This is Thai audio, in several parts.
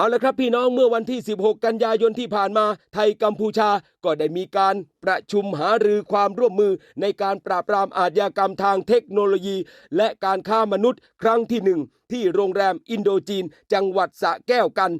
เอาละครับพี่น้องเมื่อวันที่ 16 กันยายนที่ผ่านมา ไทยกัมพูชาก็ได้มีการประชุมหารือความร่วมมือในการปราบปรามอาชญากรรมทางเทคโนโลยี และการฆ่ามนุษย์ครั้งที่หนึ่งที่โรงแรมอินโดจีน จังหวัดสะแก้วกัน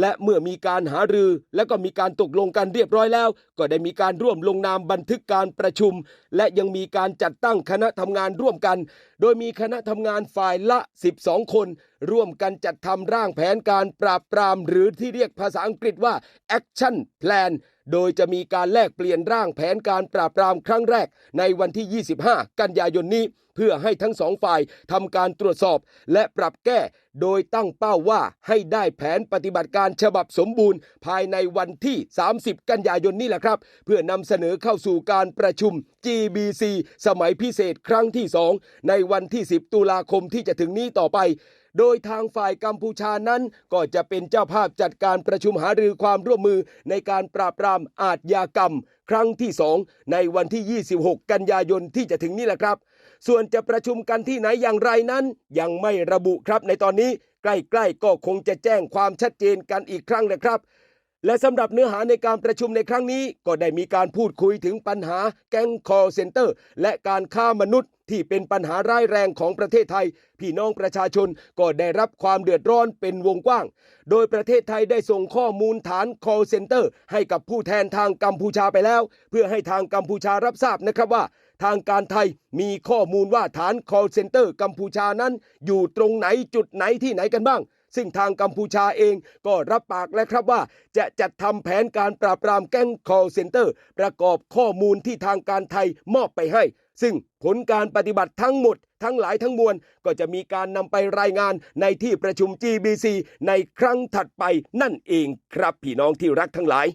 และเมื่อมีการหารือและก็มีการตกลงกันเรียบร้อยแล้ว ก็ได้มีการร่วมลงนามบันทึกการประชุม และยังมีการจัดตั้งคณะทำงานร่วมกัน โดยมีคณะทำงานฝ่ายละ 12 คน ร่วมกันจัดทำร่างแผนการปราบปราม หรือที่เรียกภาษาอังกฤษว่า Action Plan โดยจะมีการแลกเปลี่ยนร่างแผนการปราบปรามครั้งแรกในวันที่ 25 กันยายนนี้ เพื่อให้ทั้งสองฝ่ายทำการตรวจสอบและปรับแก้ โดยตั้งเป้าว่าให้ได้แผนปฏิบัติการฉบับสมบูรณ์ ภายในวันที่ 30 กันยายนนี้แหละครับ เพื่อนำเสนอเข้าสู่การประชุม GBC สมัยพิเศษครั้งที่ 2 ในวันที่ 10 ตุลาคมที่จะถึงนี้ต่อไป โดยทางฝ่ายกัมพูชานั้น ก็จะเป็นเจ้าภาพจัดการประชุมหารือความร่วมมือในการปราบปรามอาทยากรรม ครั้งที่ 2 ในวันที่ 26 กันยายนที่จะถึงนี้แหละครับ ส่วนจะประชุมกันที่ไหนอย่างไรนั้น ยังไม่ระบุครับในตอนนี้ ใกล้ๆก็คงจะแจ้งความชัดเจนกันอีกครั้งนะครับและสำหรับเนื้อหาในการประชุมในครั้งนี้ ก็ได้มีการพูดคุยถึงปัญหาแก๊งคอเซ็นเตอร์ และการฆ่ามนุษย์ ที่เป็นปัญหาร้ายแรงของประเทศไทย พี่น้องประชาชนก็ได้รับความเดือดร้อนเป็นวงกว้าง โดยประเทศไทยได้ส่งข้อมูลฐาน call center ให้กับผู้แทนทางกัมพูชาไปแล้ว เพื่อให้ทางกัมพูชารับทราบนะครับว่า ทางการไทยมีข้อมูลว่าฐาน call center กัมพูชานั้น อยู่ตรงไหนจุดไหนที่ไหนกันบ้าง ซึ่งทางกัมพูชาเองก็รับปากแล้วครับว่า จะจัดทำแผนการปราบปรามแก๊ง call center ประกอบข้อมูลที่ทางการไทยมอบไปให้ ซึ่งผลการปฏิบัติทั้งหมด ทั้งหลายทั้งมวล ก็จะมีการนำไปรายงานในที่ประชุม GBC ในครั้งถัดไปนั่นเองครับพี่น้องที่รักทั้งหลาย